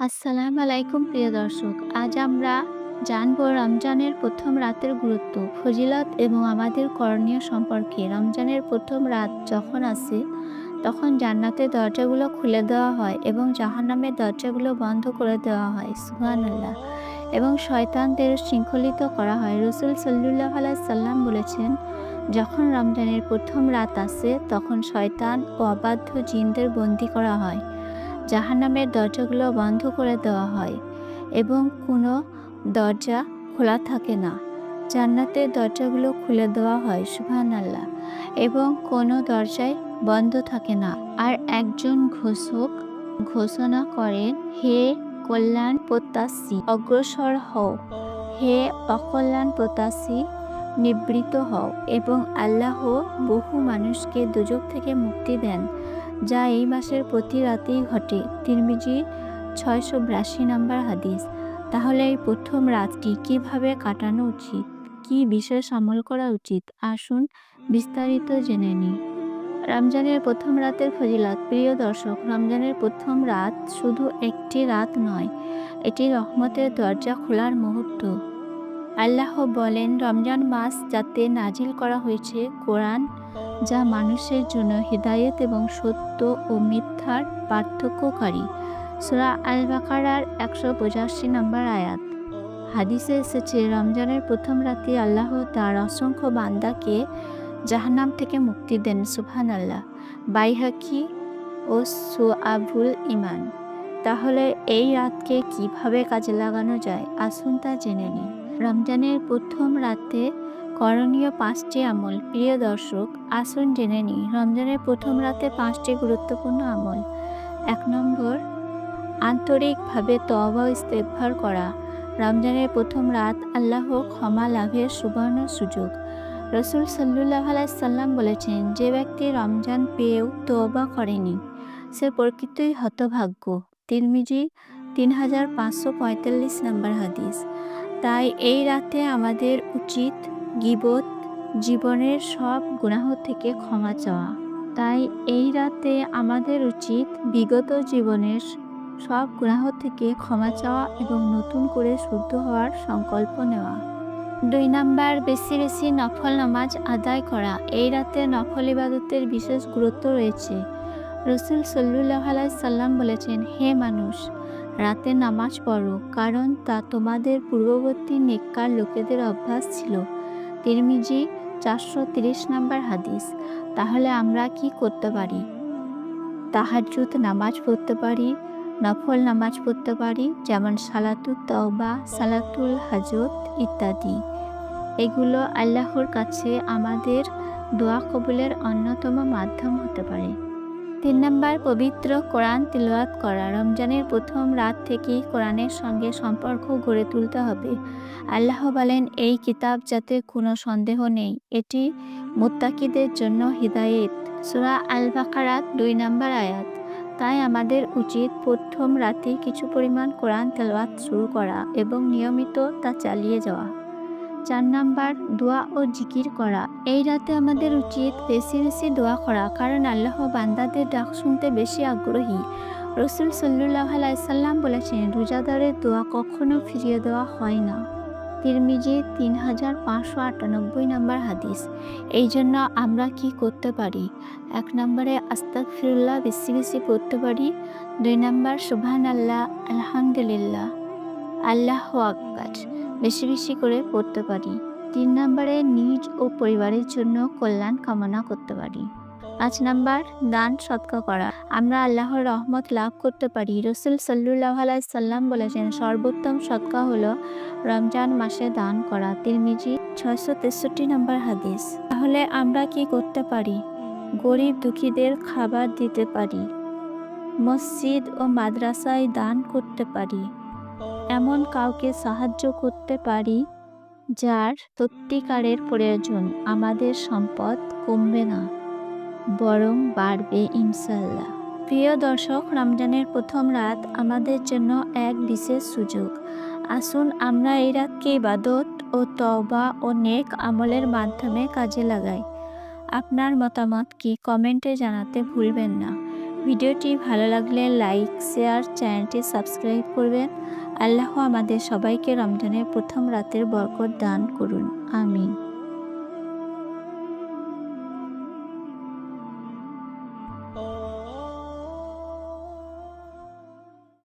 আসসালামু আলাইকুম, প্রিয় দর্শক। আজ আমরা জানব রমজানের প্রথম রাতের গুরুত্ব, ফজিলত এবং আমাদের করণীয় সম্পর্কে। রমজানের প্রথম রাত যখন আসে, তখন জান্নাতের দরজাগুলো খুলে দেওয়া হয় এবং জাহান্নামের দরজাগুলো বন্ধ করে দেওয়া হয় সুহান আল্লাহ এবং শয়তানদের শৃঙ্খলিত করা হয়। রসুল সাল্লুল্লাহ সাল্লাম বলেছেন, যখন রমজানের প্রথম রাত আসে, তখন শয়তান ও অবাধ্য জিনদের বন্দি করা হয়। জাহান্নামের দরজাগুলো বন্ধ করে দেওয়া হয় এবং কোনো দরজা খোলা থাকে না। জান্নাতের দরজাগুলো খুলে দেওয়া হয় সুবহান আল্লাহ এবং কোনো দরজায় বন্ধ থাকে না। আর একজন ঘোষক ঘোষণা করেন, হে কল্যাণ প্রত্যাশী, অগ্রসর হও। হে অকল্যাণ প্রত্যাশী, নিবৃত হও এবং আল্লাহ বহু মানুষকে দুজক থেকে মুক্তি দেন। যা এই মাসের প্রতি রাতেই ঘটে। তিরমিজি, ছয়শো বিরাশি নম্বর হাদিস। তাহলে এই প্রথম রাতটি কীভাবে কাটানো উচিত? কি বিশেষ আমল করা উচিত? আসুন বিস্তারিত জেনে নিই। রমজানের প্রথম রাতের ফজিলাত। প্রিয় দর্শক, রমজানের প্রথম রাত শুধু একটি রাত নয়, এটি রহমতের দরজা খোলার মুহূর্ত। আল্লাহ বলেন, রমজান মাস যাতে নাজিল করা হয়েছে কোরআন, যা মানুষের জন্য হৃদায়ত এবং সত্য ও মিথ্যার পার্থক্যকারী। সুরা আল বাকারার একশো পঁচাশি নম্বর আয়াত। হাদিসে এসেছে, রমজানের প্রথম রাতে আল্লাহ তার অসংখ্য বান্দাকে জাহান্নাম থেকে মুক্তি দেন সুবহান আল্লাহ বাইহাকি ও সুআবুল ইমান তাহলে এই রাতকে কীভাবে কাজে লাগানো যায়? আসুন তা জেনে নিই। রমজানের প্রথম রাতে করণীয় পাঁচটি আমল। প্রিয় দর্শক, আসুন জেনে নিই, রমজানের প্রথম রাতে পাঁচটি গুরুত্বপূর্ণ আমল। এক নম্বর, আন্তরিকভাবে তবা ইস্তেকভার করা। রমজানের প্রথম রাত আল্লাহ ক্ষমা লাভের সুবর্ণ সুযোগ। রসুল সাল্লুল্লাহ সাল্লাম বলেছেন, যে ব্যক্তি রমজান পেয়েও তবা করেনি, সে প্রকৃতই হতভাগ্য। তিরমিজি তিন হাজার পাঁচশো পঁয়তাল্লিশ নম্বর হাদিস। তাই এই রাতে আমাদের উচিত গিবত, জীবনের সব গুনাহ থেকে ক্ষমা চাওয়া। তাই এই রাতে আমাদের উচিত বিগত জীবনের সব গুনাহ থেকে ক্ষমা চাওয়া এবং নতুন করে শুদ্ধ হওয়ার সংকল্প নেওয়া। দুই নাম্বার, বেশি বেশি নফল নামাজ আদায় করা। এই রাতে নফল ইবাদতের বিশেষ গুরুত্ব রয়েছে। রসুল সল্লুল্লাহ সাল্লাম বলেছেন, হে মানুষ রাতে নামাজ পড়ো, কারণ তা তোমাদের পূর্ববর্তী নেককার লোকেদের অভ্যাস ছিল। তিরমিজি চারশো তিরিশ নম্বর হাদিস। তাহলে আমরা কি করতে পারি? তাহাজুত নামাজ পড়তে পারি, নফল নামাজ পড়তে পারি, যেমন সালাতুল তওবা, সালাতুল হাজত ইত্যাদি। এগুলো আল্লাহর কাছে আমাদের দোয়া কবুলের অন্যতম মাধ্যম হতে পারে। তিন নম্বর, পবিত্র কোরআন তিলওয়াত করা। রমজানের প্রথম রাত থেকেই কোরআনের সঙ্গে সম্পর্ক গড়ে তুলতে হবে। আল্লাহ বলেন, এই কিতাব যাতে কোনো সন্দেহ নেই, এটি মোত্তাকিদের জন্য হৃদায়েত। সুরা আল বাকারাত দুই নম্বর আয়াত, তাই আমাদের উচিত প্রথম রাতে কিছু পরিমাণ কোরআন তেলওয়াত শুরু করা এবং নিয়মিত তা চালিয়ে যাওয়া। চার নাম্বার দোয়া ও জিকির করা। এই রাতে আমাদের উচিত বেশি বেশি দোয়া করা, কারণ আল্লাহ বান্দাদের ডাক শুনতে বেশি আগ্রহী। রসুল সাল্লাহ আলাইসাল্লাম বলেছেন, রোজাদারের দোয়া কখনো ফিরিয়ে দেওয়া হয় না। তিরমিজি তিন হাজার পাঁচশো আটানব্বই নম্বর হাদিস। এই জন্য আমরা কি করতে পারি? এক নম্বরে আস্তাক ফিরুল্লাহ বেশি বেশি পড়তে পারি। দুই নম্বর সুবহান আল্লাহ আলহামদুলিল্লাহ, আল্লাহ আকবার। বেশি বেশি করে পড়তে পারি। তিন নম্বরে নিজ ও পরিবারের জন্য কল্যাণ কামনা করতে পারি। পাঁচ নাম্বার, দান সৎকা করা। আমরা আল্লাহর রহমত লাভ করতে পারি। রসুল সাল্লুল্লাহ আলাই সাল্লাম বলেছেন, সর্বোত্তম সৎকা হলো রমজান মাসে দান করা। তিরমিজি ছয়শো তেষট্টি নম্বর হাদিস। তাহলে আমরা কি করতে পারি? গরিব দুঃখীদের খাবার দিতে পারি। মসজিদ ও মাদ্রাসায় দান করতে পারি। এমন কাউকে সাহায্য করতে পারি যার সত্যিকারের প্রয়োজন, আমাদের সম্পদ কমবে না, বরং বাড়বে ইনশাল্লাহ প্রিয় দর্শক, রমজানের প্রথম রাত আমাদের জন্য এক বিশেষ সুযোগ। আসুন আমরা এই রাতকে ইবাদত ও তওবা ও নেক আমলের মাধ্যমে কাজে লাগাই। আপনার মতামত কি কমেন্টে জানাতে ভুলবেন না। ভিডিওটি ভালো লাগলে লাইক, শেয়ার, চ্যানেলটি সাবস্ক্রাইব করবেন। আল্লাহ আমাদের সবাইকে রমজানের প্রথম রাতের বরকত দান করুন। আমিন।